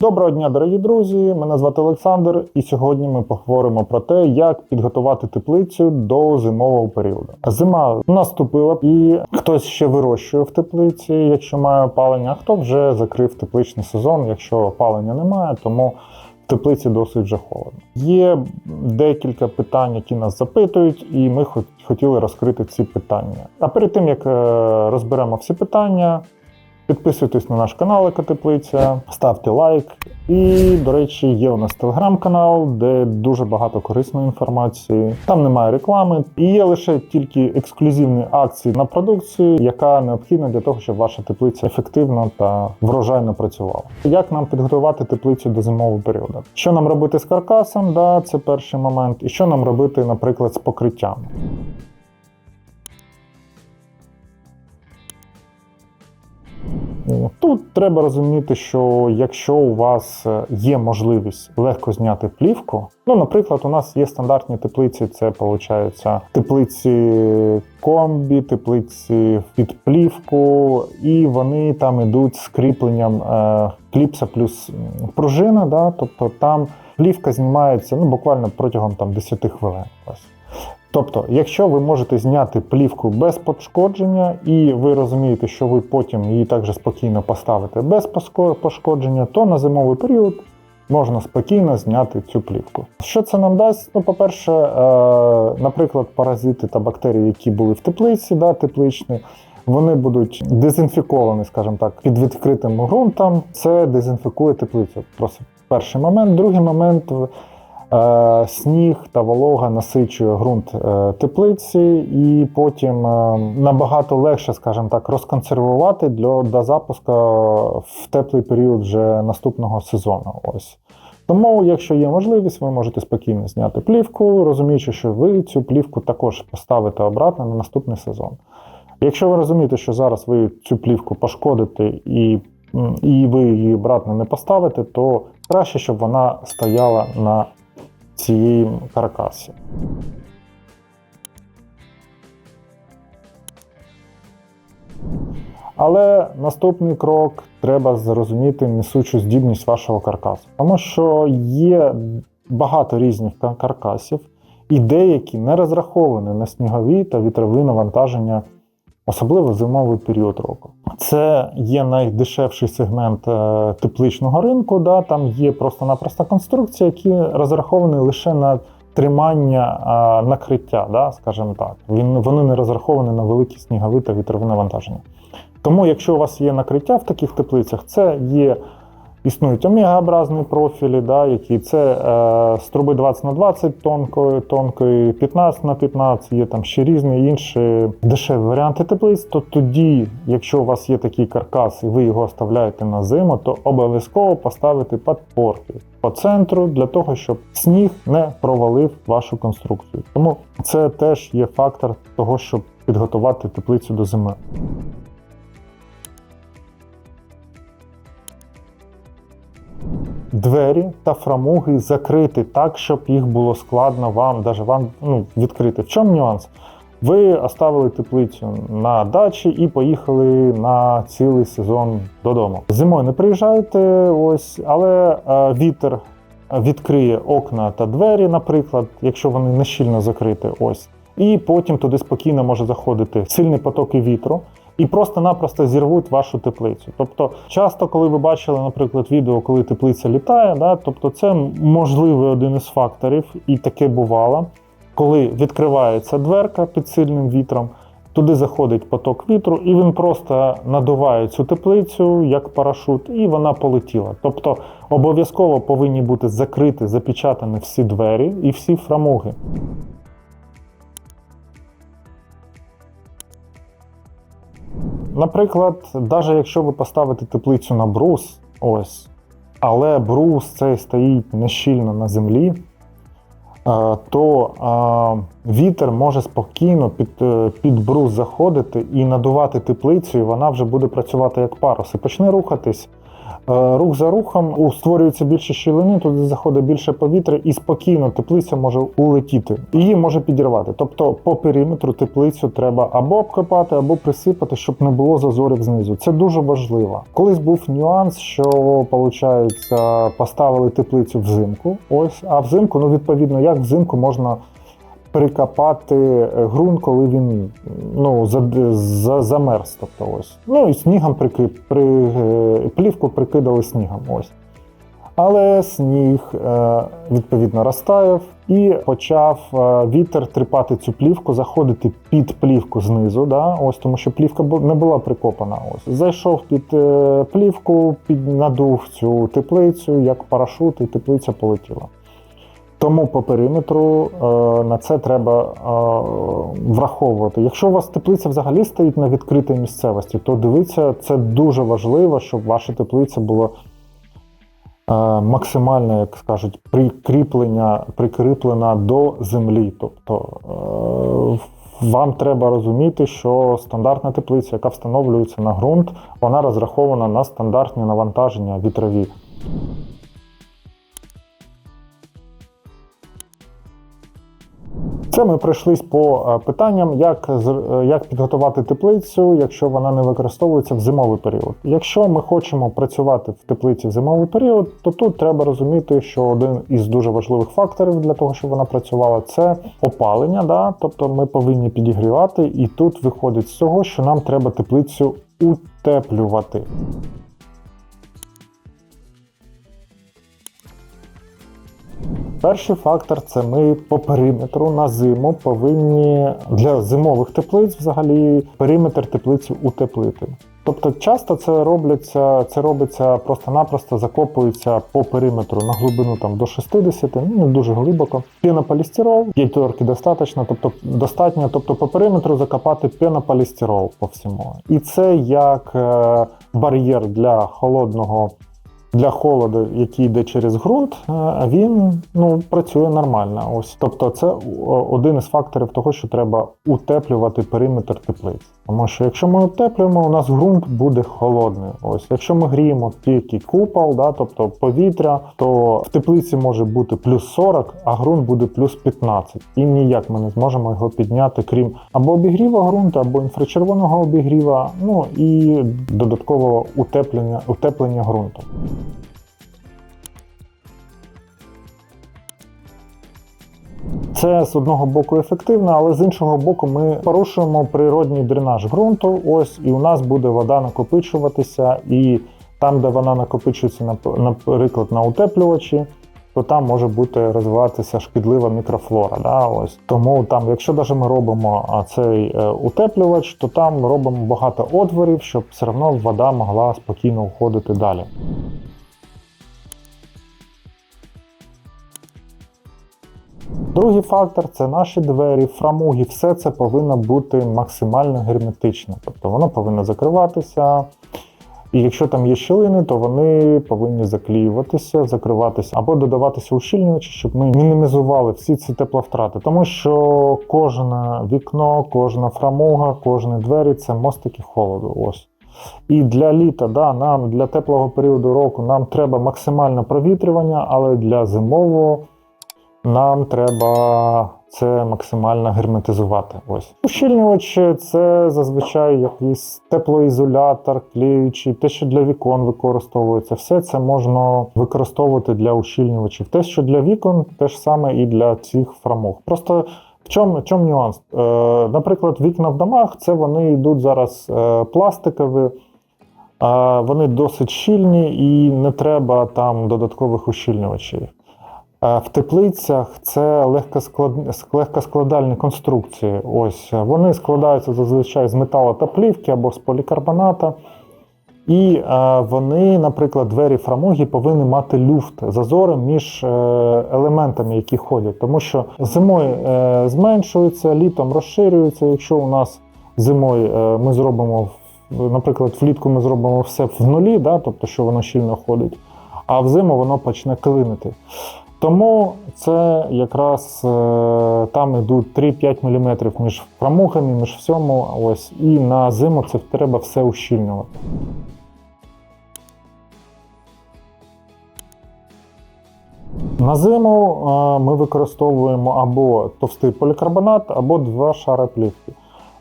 Доброго дня, дорогі друзі! Мене звати Олександр, і сьогодні ми поговоримо про те, як підготувати теплицю до зимового періоду. Зима наступила, і хтось ще вирощує в теплиці, якщо має опалення, а хто вже закрив тепличний сезон, якщо опалення немає, тому в теплиці досить вже холодно. Є декілька питань, які нас запитують, і ми хот- хотіли розкрити ці питання. А перед тим як е, розберемо всі питання, Підписуйтесь на наш канал Екотеплиця, ставте лайк. І, до речі, є у нас телеграм-канал, де дуже багато корисної інформації. Там немає реклами, і є лише тільки ексклюзивні акції на продукцію, яка необхідна для того, щоб ваша теплиця ефективно та врожайно працювала. Як нам підготувати теплицю до зимового періоду? Що нам робити з каркасом? Да, це перший момент. І що нам робити, наприклад, з покриттям? Тут треба розуміти, що якщо у вас е, є можливість легко зняти плівку, ну, наприклад, у нас є стандартні теплиці, це виходить теплиці комбі, теплиці під плівку, і вони там ідуть з кріпленням е, кліпса плюс пружина, да, тобто там плівка знімається ну, буквально протягом там, 10 хвилин. Ось. Тобто, якщо ви можете зняти плівку без пошкодження, і ви розумієте, що ви потім її також спокійно поставите без пошкодження, то на зимовий період можна спокійно зняти цю плівку. Що це нам дасть? Ну, по-перше, е, наприклад, паразити та бактерії, які були в теплиці, да, тепличні, вони будуть дезінфіковані, скажімо так, під відкритим ґрунтом. Це дезінфікує теплицю. Просто перший момент. Другий момент. Е, Сніг та волога насичує ґрунт е, теплиці, і потім е, набагато легше, скажімо так, розконсервувати для до запуску в теплий період вже наступного сезону. Ось. Тому, якщо є можливість, ви можете спокійно зняти плівку, розуміючи, що ви цю плівку також поставите обратно на наступний сезон. Якщо ви розумієте, що зараз ви цю плівку пошкодите і, і ви її обратно не поставите, то краще, щоб вона стояла на цієї каркасі. Але наступний крок треба зрозуміти несучу здібність вашого каркасу. Тому що є багато різних каркасів, і деякі не розраховані на снігові та вітрові навантаження, особливо зимовий період року. Це є найдешевший сегмент е, тепличного ринку. Да? Там є просто-напросто конструкції, які розраховані лише на тримання накриття, да? скажімо так. Він, вони не розраховані на великі снігові та вітрові навантаження. Тому, якщо у вас є накриття в таких теплицях, це є. Існують омегаобразні профілі, да, які це е, з труби 20 на 20 тонкої, тонкої 15 на 15, є там ще різні інші дешеві варіанти теплиць. То тоді, якщо у вас є такий каркас і ви його оставляєте на зиму, то обов'язково поставити подпорки по центру для того, щоб сніг не провалив вашу конструкцію. Тому це теж є фактор того, щоб підготувати теплицю до зими. Двері та фрамуги закрити так, щоб їх було складно вам, даже вам ну, відкрити. В чому нюанс? Ви оставили теплицю на дачі і поїхали на цілий сезон додому. Зимою не приїжджаєте, ось, але е, вітер відкриє окна та двері, наприклад, якщо вони не щільно закриті, ось. І потім туди спокійно може заходити сильні потоки вітру і просто-напросто зірвуть вашу теплицю. Тобто, часто, коли ви бачили, наприклад, відео, коли теплиця літає, да, тобто це можливий один із факторів, і таке бувало, коли відкривається дверка під сильним вітром. Туди заходить поток вітру, і він просто надуває цю теплицю як парашут, і вона полетіла. Тобто обов'язково повинні бути закриті, запечатані всі двері і всі фрамуги. Наприклад, навіть якщо ви поставите теплицю на брус, ось, але брус цей стоїть нещільно на землі, е, то е, вітер може спокійно під, е, під брус заходити і надувати теплицю, і вона вже буде працювати як парус і почне рухатись. Е, Рух за рухом створюється більше щілини, туди заходить більше повітря, і спокійно теплиця може улетіти. Її може підірвати. Тобто по периметру теплицю треба або обкопати, або присипати, щоб не було зазорів знизу. Це дуже важливо. Колись був нюанс, що виходить, поставили теплицю взимку. Ось, а взимку, ну відповідно, як взимку можна прикопати е, ґрунт, коли він ну, за, за, замерз. Тобто ось. Ну і снігом прики, при, е, плівку прикидали снігом. Ось. Але сніг е, відповідно розтаяв і почав вітер тріпати цю плівку, заходити під плівку знизу. Да? Ось, тому що плівка не була прикопана. Ось. Зайшов під плівку, під надув цю теплицю, як парашут, і теплиця полетіла. Тому по периметру е, на це треба е, враховувати. Якщо у вас теплиця взагалі стоїть на відкритій місцевості, то дивіться, це дуже важливо, щоб ваша теплиця була е, максимально, як скажуть, прикріплення, прикріплена до землі. Тобто вам треба розуміти, що стандартна теплиця, яка встановлюється на ґрунт, вона розрахована на стандартні навантаження вітрові. Це ми пройшлись по е, питанням, як, е, як підготувати теплицю, якщо вона не використовується в зимовий період. Якщо ми хочемо працювати в теплиці в зимовий період, то тут треба розуміти, що один із дуже важливих факторів для того, щоб вона працювала, це опалення. Да? Тобто ми повинні підігрівати, і тут виходить з цього, що нам треба теплицю утеплювати. Перший фактор це ми по периметру на зиму повинні для зимових теплиць взагалі периметр теплиці утеплити. Тобто часто це робляться, це робиться просто-напросто закопується по периметру на глибину там до 60, ну не дуже глибоко. Пінополістирол, п'ятерки достатньо, тобто достатньо, тобто по периметру закопати пенополістирол по всьому. І це як е, бар'єр для холодного для холоду, який йде через ґрунт, е, він ну, працює нормально. Ось. Тобто, це один із факторів того, що треба утеплювати периметр теплиць. Тому що якщо ми утеплюємо, у нас ґрунт буде холодний. Ось, якщо ми гріємо тільки купол, да, тобто повітря, то в теплиці може бути плюс 40, а ґрунт буде плюс 15. І ніяк ми не зможемо його підняти, крім або обігріва ґрунту, або інфрачервоного обігріва, ну і додаткового утеплення, утеплення ґрунту. Це з одного боку ефективно, але з іншого боку, ми порушуємо природній дренаж ґрунту. Ось і у нас буде вода накопичуватися, і там, де вона накопичується, наприклад, на утеплювачі, то там може бути розвиватися шкідлива мікрофлора. Да? Ось тому там, якщо навіть ми робимо цей е, утеплювач, то там робимо багато отворів, щоб все одно вода могла спокійно уходити далі. Другий фактор це наші двері, фрамуги. Все це повинно бути максимально герметично. Тобто воно повинно закриватися. І якщо там є щілини, то вони повинні заклеюватися, закриватися або додаватися ущільнювачі, щоб ми мінімізували всі ці тепловтрати. Тому що кожне вікно, кожна фрамуга, кожні двері це мостики холоду. Ось. І для літа, да, нам для теплого періоду року нам треба максимальне провітрювання, але для зимового нам треба це максимально герметизувати. Ось ущільнювач це зазвичай якийсь теплоізолятор, клеючий, те, що для вікон використовується. Все це можна використовувати для ущільнювачів. Те, що для вікон, те ж саме і для цих фрамуг. Просто в чому, в чому нюанс? Е, наприклад, вікна в домах це вони йдуть зараз е, пластикові. А вони досить щільні і не треба там додаткових ущільнювачів. Е, В теплицях це легкоскладальні конструкції. Ось вони складаються зазвичай з металу та плівки або з полікарбоната. І е, вони, наприклад, двері фрамуги повинні мати люфт, зазори між е, елементами, які ходять. Тому що зимою е, зменшується, літом розширюється. Якщо у нас зимою е, ми зробимо, наприклад, влітку ми зробимо все в нулі, да, тобто що воно щільно ходить, а взиму воно почне клинити. Тому це якраз е, там йдуть 3-5 мм між промухами, між всьому. Ось і на зиму це треба все ущільнювати. На зиму е, ми використовуємо або товстий полікарбонат, або два шари плівки.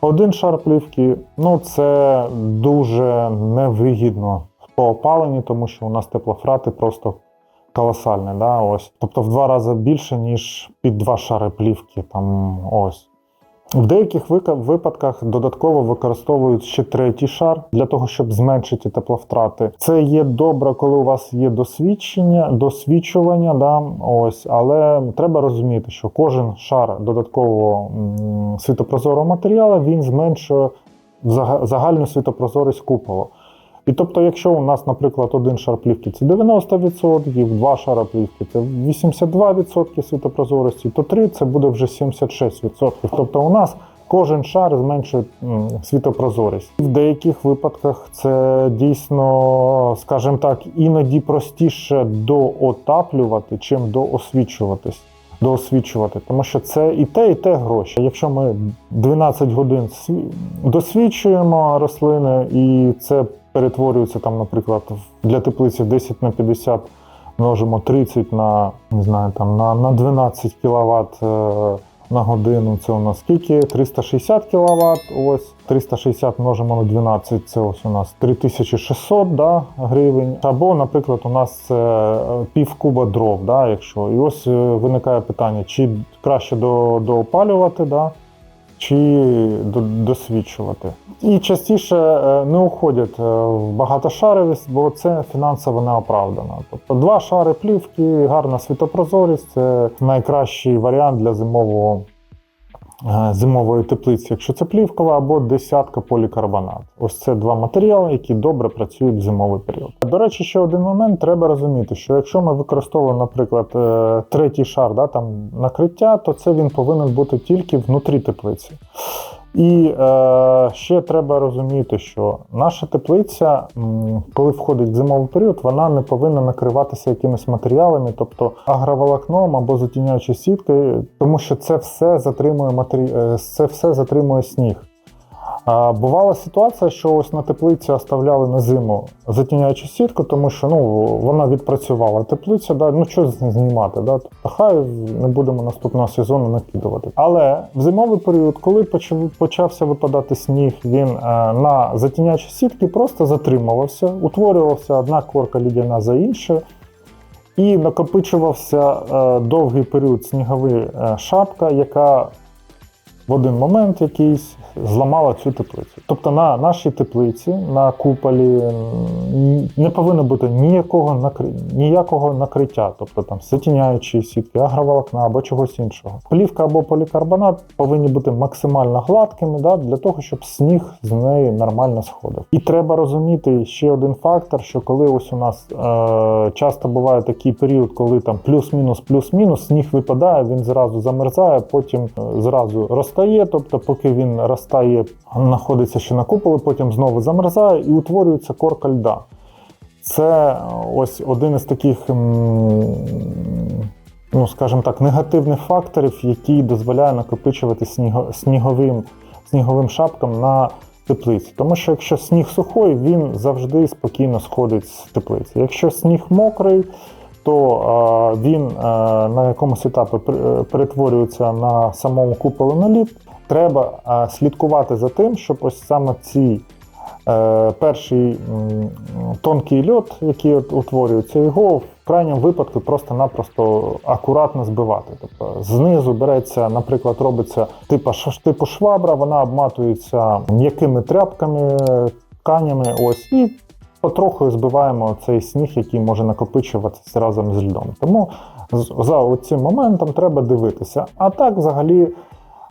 Один шар плівки ну це дуже невигідно по опаленні, тому що у нас теплофрати просто колосальні. Да? Ось. Тобто в два рази більше, ніж під два шари плівки. Там, ось. В деяких випадках додатково використовують ще третій шар для того, щоб зменшити тепловтрати. Це є добре, коли у вас є досвідчення, досвідчування, да, ось, але треба розуміти, що кожен шар додаткового світопрозорого матеріалу він зменшує зага- загальну світопрозорість купола. І тобто, якщо у нас, наприклад, один шар плівки це 90%, два шара плівки це 82% світопрозорості, то три це буде вже 76%. Тобто у нас кожен шар зменшує світопрозорість. В деяких випадках це дійсно, скажімо так, іноді простіше доотаплювати, чим доосвічуватись. Доосвічувати, тому що це і те, і те гроші. Якщо ми 12 годин досвідчуємо рослини, і це перетворюється там, наприклад, для теплиці 10 на 50 множимо 30 на не знаю, там на, на 12 кВт на годину. Це у нас скільки? 360 кВт. Ось 360 множимо на 12, це ось у нас 3600 да, гривень. Або, наприклад, у нас це е, пів куба дров, да, якщо. І ось е, виникає питання, чи краще до, доопалювати, да, чи досвідчувати. І частіше е, не уходять е, в багатошаровість, бо це фінансово неоправдано. Тобто два шари плівки, гарна світопрозорість це найкращий варіант для зимового. Е, Зимової теплиці, якщо це плівкова або десятка полікарбонат. Ось це два матеріали, які добре працюють в зимовий період. До речі, ще один момент треба розуміти, що якщо ми використовуємо, наприклад, е, третій шар да, там, накриття, то це він повинен бути тільки внутрі теплиці. І е, ще треба розуміти, що наша теплиця, коли входить в зимовий період, вона не повинна накриватися якимись матеріалами, тобто агроволокном або затіняючою сіткою, тому що це все затримує матері... е, це все затримує сніг. Бувала ситуація, що ось на теплиці оставляли на зиму затіняючу сітку, тому що ну, вона відпрацювала теплицю, да, ну що знімати, да? тобто хай не будемо наступного сезону накидувати. Але в зимовий період, коли почав, почався випадати сніг, він е, на затіняючі сітки просто затримувався, утворювався одна корка лідяна за іншою. І накопичувався е, довгий період сніговий е, шапка, яка в один момент якийсь зламала цю теплицю. Тобто на нашій теплиці, на куполі не повинно бути ніякого, накри... ніякого накриття, тобто там затіняючої сітки, агроволокна або чогось іншого. Плівка або полікарбонат повинні бути максимально гладкими да, для того, щоб сніг з неї нормально сходив. І треба розуміти ще один фактор, що коли ось у нас е, часто буває такий період, коли там плюс-мінус, плюс-мінус, сніг випадає, він зразу замерзає, потім е, зразу розтає. Тобто, поки він розтає, знаходиться ще на куполі, потім знову замерзає і утворюється корка льда. Це е, ось один із таких, ну скажімо так, негативних факторів, який дозволяє накопичувати сніговим, сніговим шапкам на теплиці. Тому що якщо сніг сухий, він завжди спокійно сходить з теплиці. Якщо сніг мокрий, то він на якомусь етапі пер- перетворюється на самому куполу на. Треба слідкувати за тим, щоб ось саме ці е, перший тонкий льод, який утворюється, його в крайньому випадку просто-напросто акуратно збивати. Тобто знизу береться, наприклад, робиться типу швабра, вона обматується м'якими тряпками, тканями, ось і потроху збиваємо цей сніг, який може накопичуватися разом з льдом. Тому за цим моментом треба дивитися. А так, взагалі,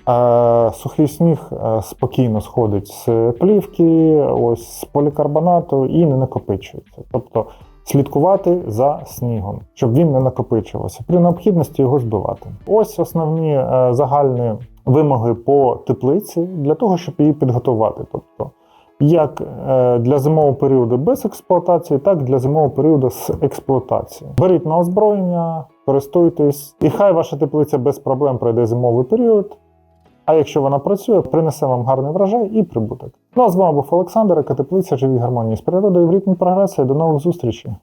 е, сухий сніг е, спокійно сходить з плівки, ось з полікарбонату і не накопичується. Тобто слідкувати за снігом, щоб він не накопичувався. При необхідності його збивати. Ось основні е, загальні вимоги по теплиці для того, щоб її підготувати. Тобто як е, для зимового періоду без експлуатації, так і для зимового періоду з експлуатацією. Беріть на озброєння, користуйтесь, і хай ваша теплиця без проблем пройде зимовий період. А якщо вона працює, принесе вам гарний врожай і прибуток. Ну а з вами був Олександр, яка теплиця живі гармонії з природою в ритмі прогресії. До нових зустрічей!